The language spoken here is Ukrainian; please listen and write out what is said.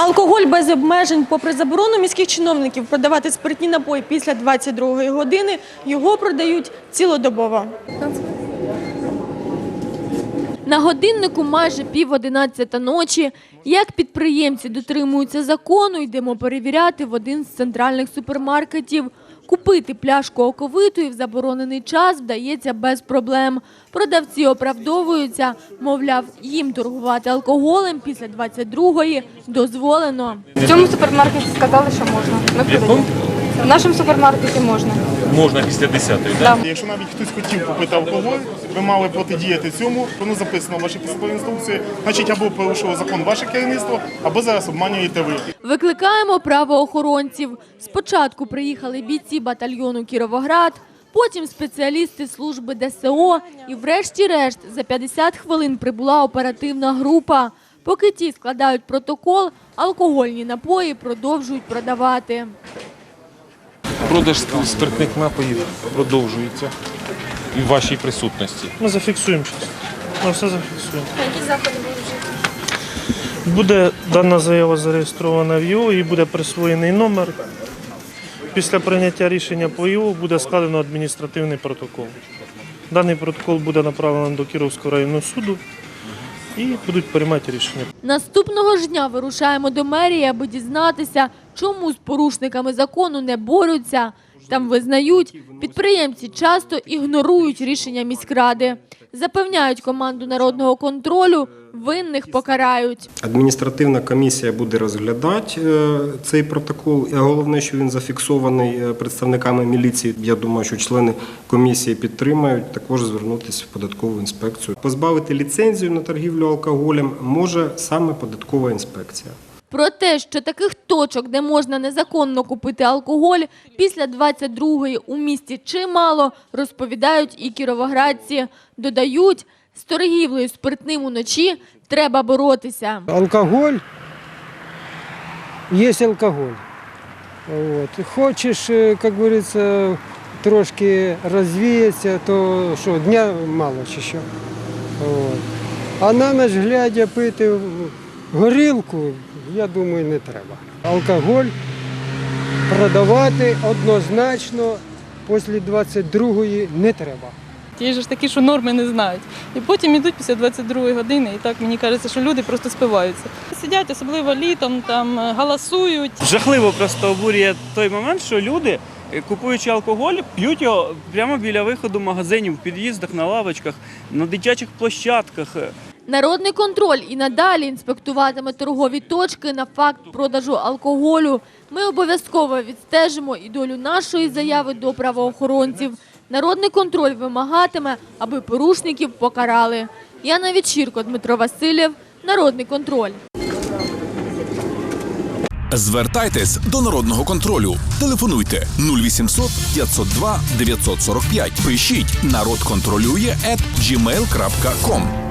Алкоголь без обмежень, попри заборону міських чиновників продавати спиртні напої після 22-ї години, його продають цілодобово. На годиннику майже пів одинадцята ночі. Як підприємці дотримуються закону, йдемо перевіряти в один з центральних супермаркетів. Купити пляшку оковитої в заборонений час вдається без проблем. Продавці оправдовуються, мовляв, їм торгувати алкоголем після 22-ї дозволено. В цьому супермаркеті сказали, що можна. Ми. В нашому супермаркеті можна. Можна після 10-ї, так? Да. Якщо навіть хтось хотів купити алкоголь, ви мали протидіяти цьому, воно записано в вашій посадовій інструкції, значить або порушило закон ваше керівництво, або зараз обманюєте ви. Викликаємо правоохоронців. Спочатку приїхали бійці батальйону Кіровоград, потім спеціалісти служби ДСО і врешті-решт за 50 хвилин прибула оперативна група. Поки ті складають протокол, алкогольні напої продовжують продавати. Продаж спиртних напоїв продовжується і в вашій присутності. Ми зафіксуємо зараз. Ми все зафіксуємо. Які заходи Буде дана заява зареєстрована в ЄО і буде присвоєний номер. Після прийняття рішення по ЄО буде складено адміністративний протокол. Даний протокол буде направлений до Кіровського районного суду і будуть приймати рішення. Наступного ж дня вирушаємо до мерії, аби дізнатися, чому з порушниками закону не борються. Там визнають, підприємці часто ігнорують рішення міськради. Запевняють команду народного контролю, винних покарають. Адміністративна комісія буде розглядати е, цей протокол. Головне, що він зафіксований е, представниками міліції. Я думаю, що члени комісії підтримають також звернутися в податкову інспекцію. Позбавити ліцензію на торгівлю алкоголем може саме податкова інспекція. Про те, що таких точок, де можна незаконно купити алкоголь, після 22-ї у місті чимало, розповідають і кіровоградці. Додають, з торгівлею спиртним уночі треба боротися. алкоголь, есть алкоголь. Вот. Хочешь, э, как говорится, трошки розвіятися, то що, дня мало чи що. От. А на ніч глядя пити горілку, я думаю, не треба. Алкоголь продавати однозначно після 22-ї не треба. Ті ж такі, що норми не знають. І потім йдуть після 22 години, і так мені кажеться, що люди просто спиваються. Сидять, особливо літом, там е, галасують. Жахливо просто обурює той момент, що люди, е, купуючи алкоголь, п'ють його прямо біля виходу магазинів, в під'їздах, на лавочках, на дитячих площадках. Народний контроль і надалі інспектуватиме торгові точки на факт продажу алкоголю. Ми обов'язково відстежимо і долю нашої заяви до правоохоронців. Народний контроль вимагатиме, аби порушників покарали. Яна Вечірко, Дмитро Васильєв, Народний контроль. Звертайтесь до народного контролю. Телефонуйте 0800 502 945. Пишіть народ контролює gmail.com.